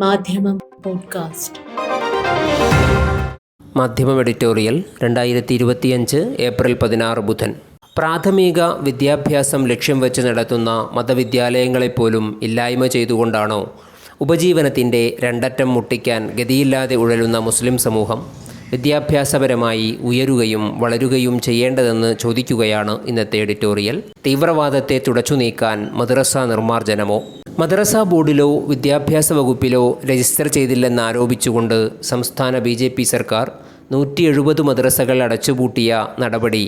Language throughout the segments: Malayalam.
മാധ്യമം പോഡ്കാസ്റ്റ്. മാധ്യമം എഡിറ്റോറിയൽ രണ്ടായിരത്തി ഇരുപത്തിയഞ്ച് ഏപ്രിൽ പതിനാറ് ബുധൻ. പ്രാഥമിക വിദ്യാഭ്യാസം ലക്ഷ്യം വെച്ച് നടത്തുന്ന മതവിദ്യാലയങ്ങളെപ്പോലും ഇല്ലായ്മ ചെയ്തുകൊണ്ടാണോ ഉപജീവനത്തിന്റെ രണ്ടറ്റം മുട്ടിക്കാൻ ഗതിയില്ലാതെ ഉഴലുന്ന മുസ്ലിം സമൂഹം വിദ്യാഭ്യാസപരമായി ഉയരുകയും വളരുകയും ചെയ്യേണ്ടതെന്ന് ചോദിക്കുകയാണ് ഇന്നത്തെ എഡിറ്റോറിയൽ. തീവ്രവാദത്തെ തുടച്ചു നീക്കാൻ മദ്രസ നിർമ്മാർജനമോ? മദ്രസ ബോർഡിലോ വിദ്യാഭ്യാസ വകുപ്പിലോ രജിസ്റ്റർ ചെയ്തില്ലെന്നാരോപിച്ചുകൊണ്ട് സംസ്ഥാന ബി സർക്കാർ നൂറ്റി എഴുപത് മദ്രസകൾ അടച്ചുപൂട്ടിയ നടപടി.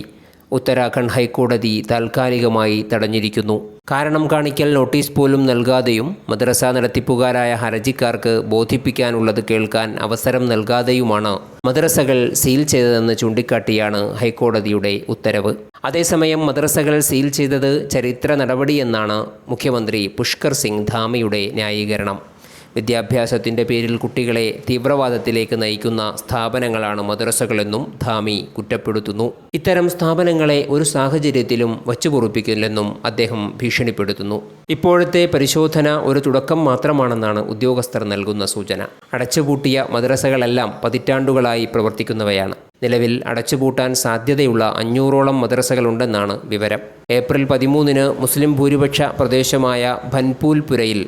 ഉത്തരാഖണ്ഡ് ഹൈക്കോടതി താൽക്കാലികമായി തടഞ്ഞിരിക്കുന്നു. കാരണം കാണിക്കൽ നോട്ടീസ് പോലും നൽകാതെയും മദ്രസ നടത്തിപ്പുകാരായ ഹർജിക്കാർക്ക് ബോധിപ്പിക്കാനുള്ളത് കേൾക്കാൻ അവസരം നൽകാതെയുമാണ് മദ്രസകൾ സീൽ ചെയ്തതെന്ന് ചൂണ്ടിക്കാട്ടിയാണ് ഹൈക്കോടതിയുടെ ഉത്തരവ്. അതേസമയം മദ്രസകൾ സീൽ ചെയ്തത് ചരിത്ര നടപടിയെന്നാണ് മുഖ്യമന്ത്രി പുഷ്കർ സിംഗ് ധാമയുടെ ന്യായീകരണം. വിദ്യാഭ്യാസത്തിന്റെ പേരിൽ കുട്ടികളെ തീവ്രവാദത്തിലേക്ക് നയിക്കുന്ന സ്ഥാപനങ്ങളാണ് മദ്രസകളെന്നും ധാമി കുറ്റപ്പെടുത്തുന്നു. ഇത്തരം സ്ഥാപനങ്ങളെ ഒരു സാഹചര്യത്തിലും വച്ചുപൊറുപ്പിക്കില്ലെന്നും അദ്ദേഹം ഭീഷണിപ്പെടുത്തുന്നു. ഇപ്പോഴത്തെ പരിശോധന ഒരു തുടക്കം മാത്രമാണെന്നാണ് ഉദ്യോഗസ്ഥർ നൽകുന്ന സൂചന. അടച്ചുപൂട്ടിയ മദ്രസകളെല്ലാം പതിറ്റാണ്ടുകളായി പ്രവർത്തിക്കുന്നവയാണ്. നിലവിൽ അടച്ചുപൂട്ടാൻ സാധ്യതയുള്ള അഞ്ഞൂറോളം മദ്രസകളുണ്ടെന്നാണ് വിവരം. ഏപ്രിൽ പതിമൂന്നിന് മുസ്ലിം ഭൂരിപക്ഷ പ്രദേശമായ ഭൻപൂൽപുരയിൽ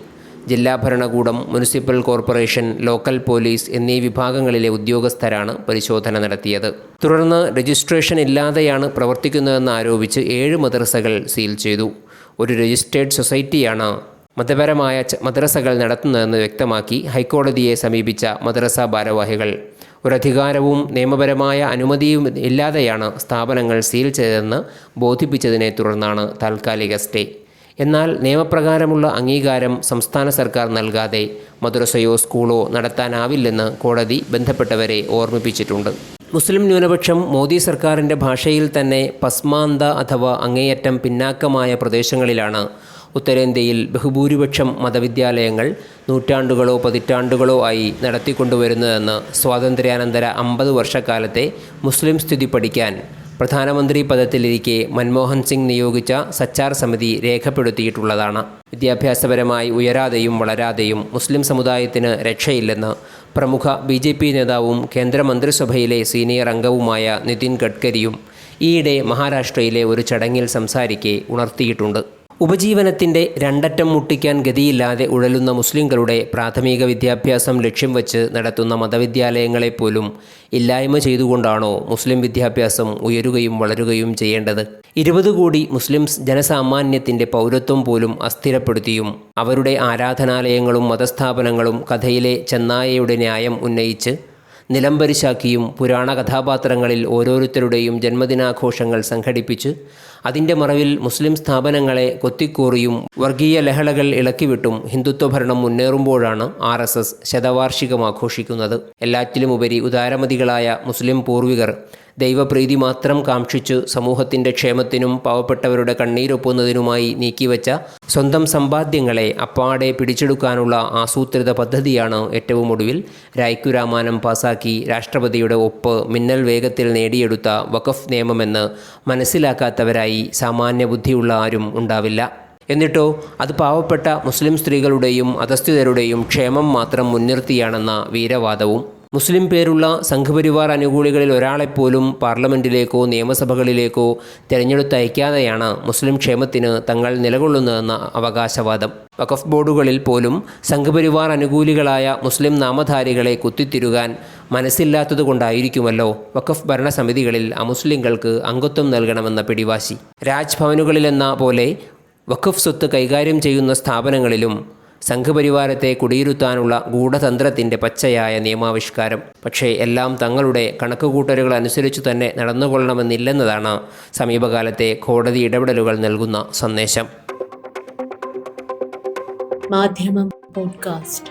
ജില്ലാ ഭരണകൂടം മുനിസിപ്പൽ കോർപ്പറേഷൻ ലോക്കൽ പോലീസ് എന്നീ വിഭാഗങ്ങളിലെ ഉദ്യോഗസ്ഥരാണ് പരിശോധന നടത്തിയത്. തുടർന്ന് രജിസ്ട്രേഷൻ ഇല്ലാതെയാണ് പ്രവർത്തിക്കുന്നതെന്ന് ആരോപിച്ച് ഏഴ് മദ്രസകൾ സീൽ ചെയ്തു. ഒരു രജിസ്ട്രേഡ് സൊസൈറ്റിയാണ് മതപരമായ മദ്രസകൾ നടത്തുന്നതെന്ന് വ്യക്തമാക്കി ഹൈക്കോടതിയെ സമീപിച്ച മദ്രസ ഭാരവാഹികൾ. ഒരധികാരവും നിയമപരമായ അനുമതിയും ഇല്ലാതെയാണ് സ്ഥാപനങ്ങൾ സീൽ ചെയ്തതെന്ന് ബോധിപ്പിച്ചതിനെ തുടർന്നാണ് താൽക്കാലിക സ്റ്റേ. എന്നാൽ നിയമപ്രകാരമുള്ള അംഗീകാരം സംസ്ഥാന സർക്കാർ നൽകാതെ മദ്രസയോ സ്കൂളോ നടത്താനാവില്ലെന്ന് കോടതി ബന്ധപ്പെട്ടവരെ ഓർമ്മിപ്പിച്ചിട്ടുണ്ട്. മുസ്ലിം ന്യൂനപക്ഷം മോദി സർക്കാരിന്റെ ഭാഷയിൽ തന്നെ പസ്മാന്ത അഥവാ അങ്ങേയറ്റം പിന്നാക്കമായ പ്രദേശങ്ങളിലാണ്. ഉത്തരേന്ത്യയിൽ ബഹുഭൂരിപക്ഷം മതവിദ്യാലയങ്ങൾ നൂറ്റാണ്ടുകളോ പതിറ്റാണ്ടുകളോ ആയി നടത്തിക്കൊണ്ടുവരുന്നതെന്ന് സ്വാതന്ത്ര്യാനന്തര അമ്പത് വർഷക്കാലത്തെ മുസ്ലിം സ്ഥിതി പഠിക്കാൻ പ്രധാനമന്ത്രി പദത്തിലിരിക്കെ മൻമോഹൻ സിംഗ് നിയോഗിച്ച സച്ചാർ സമിതി രേഖപ്പെടുത്തിയിട്ടുള്ളതാണ്. വിദ്യാഭ്യാസപരമായി ഉയരാതെയും വളരാതെയും മുസ്ലിം സമുദായത്തിന് രക്ഷയില്ലെന്ന് പ്രമുഖ ബി ജെ പി നേതാവും കേന്ദ്രമന്ത്രിസഭയിലെ സീനിയർ അംഗവുമായ നിതിൻ ഗഡ്കരിയും ഈയിടെ മഹാരാഷ്ട്രയിലെ ഒരു ചടങ്ങിൽ സംസാരിക്കെ ഉണർത്തിയിട്ടുണ്ട്. ഉപജീവനത്തിന്റെ രണ്ടറ്റം മുട്ടിക്കാൻ ഗതിയില്ലാതെ ഉഴലുന്ന മുസ്ലിംകളുടെ പ്രാഥമിക വിദ്യാഭ്യാസം ലക്ഷ്യം വച്ച് നടത്തുന്ന മതവിദ്യാലയങ്ങളെപ്പോലും ഇല്ലായ്മ ചെയ്തുകൊണ്ടാണോ മുസ്ലിം വിദ്യാഭ്യാസം ഉയരുകയും വളരുകയും ചെയ്യേണ്ടത്? ഇരുപത് കോടി മുസ്ലിംസ് ജനസാമാന്യത്തിന്റെ പൗരത്വം പോലും അസ്ഥിരപ്പെടുത്തിയും അവരുടെ ആരാധനാലയങ്ങളും മതസ്ഥാപനങ്ങളും കഥയിലെ ചെന്നായയുടെ ന്യായം ഉന്നയിച്ച് നിലംപരിശാക്കിയും പുരാണ കഥാപാത്രങ്ങളിൽ ഓരോരുത്തരുടെയും ജന്മദിനാഘോഷങ്ങൾ സംഘടിപ്പിച്ച് അതിന്റെ മറവിൽ മുസ്ലിം സ്ഥാപനങ്ങളെ കൊത്തിക്കൂറിയും വർഗീയ ലഹളകൾ ഇളക്കിവിട്ടും ഹിന്ദുത്വ ഭരണം മുന്നേറുമ്പോഴാണ് ആർ എസ് എസ് ശതവാർഷികം ആഘോഷിക്കുന്നത്. എല്ലാറ്റിലുമുപരി ഉദാരമതികളായ മുസ്ലിം പൂർവികർ ദൈവപ്രീതി മാത്രം കാക്ഷിച്ചു സമൂഹത്തിന്റെ ക്ഷേമത്തിനും പാവപ്പെട്ടവരുടെ കണ്ണീരൊപ്പുന്നതിനുമായി നീക്കിവെച്ച സ്വന്തം സമ്പാദ്യങ്ങളെ അപ്പാടെ പിടിച്ചെടുക്കാനുള്ള ആസൂത്രിത പദ്ധതിയാണ് ഏറ്റവും ഒടുവിൽ രായ്ക്കുരാമാനം പാസാക്കി രാഷ്ട്രപതിയുടെ ഒപ്പ് മിന്നൽ വേഗത്തിൽ നേടിയെടുത്ത വഖഫ് നിയമമെന്ന് മനസ്സിലാക്കാത്തവരായി സാമാന്യ ബുദ്ധിയുള്ള ആരും ഉണ്ടാവില്ല. എന്നിട്ടോ അത് പാവപ്പെട്ട മുസ്ലിം സ്ത്രീകളുടെയും അധസ്ഥിതരുടെയും ക്ഷേമം മാത്രം മുൻനിർത്തിയാണെന്ന വീരവാദവും മുസ്ലിം പേരുള്ള സംഘപരിവാർ അനുകൂലികളിൽ ഒരാളെപ്പോലും പാർലമെന്റിലേക്കോ നിയമസഭകളിലേക്കോ തിരഞ്ഞെടുത്തയക്കാതെയാണ് മുസ്ലിം ക്ഷേമത്തിന് തങ്ങൾ നിലകൊള്ളുന്നതെന്ന അവകാശവാദം. വഖഫ് ബോർഡുകളിൽ പോലും സംഘപരിവാർ അനുകൂലികളായ മുസ്ലിം നാമധാരികളെ കുത്തിത്തിരുകാൻ മനസ്സില്ലാത്തതുകൊണ്ടായിരിക്കുമല്ലോ വഖഫ് ഭരണസമിതികളിൽ അമുസ്ലിങ്ങൾക്ക് അംഗത്വം നൽകണമെന്ന പിടിവാശി. രാജ്ഭവനുകളിലെന്ന പോലെ വഖഫ് സ്വത്ത് കൈകാര്യം ചെയ്യുന്ന സ്ഥാപനങ്ങളിലും സംഘപരിവാരത്തെ കുടിയിരുത്താനുള്ള ഗൂഢതന്ത്രത്തിന്റെ പച്ചയായ നിയമാവിഷ്കാരം. പക്ഷേ എല്ലാം തങ്ങളുടെ കണക്കുകൂട്ടലുകൾ അനുസരിച്ചു തന്നെ നടന്നുകൊള്ളണമെന്നില്ലെന്നതാണ് സമീപകാലത്തെ കോടതി ഇടപെടലുകൾ നൽകുന്ന സന്ദേശം. മാധ്യമം പോഡ്കാസ്റ്റ്.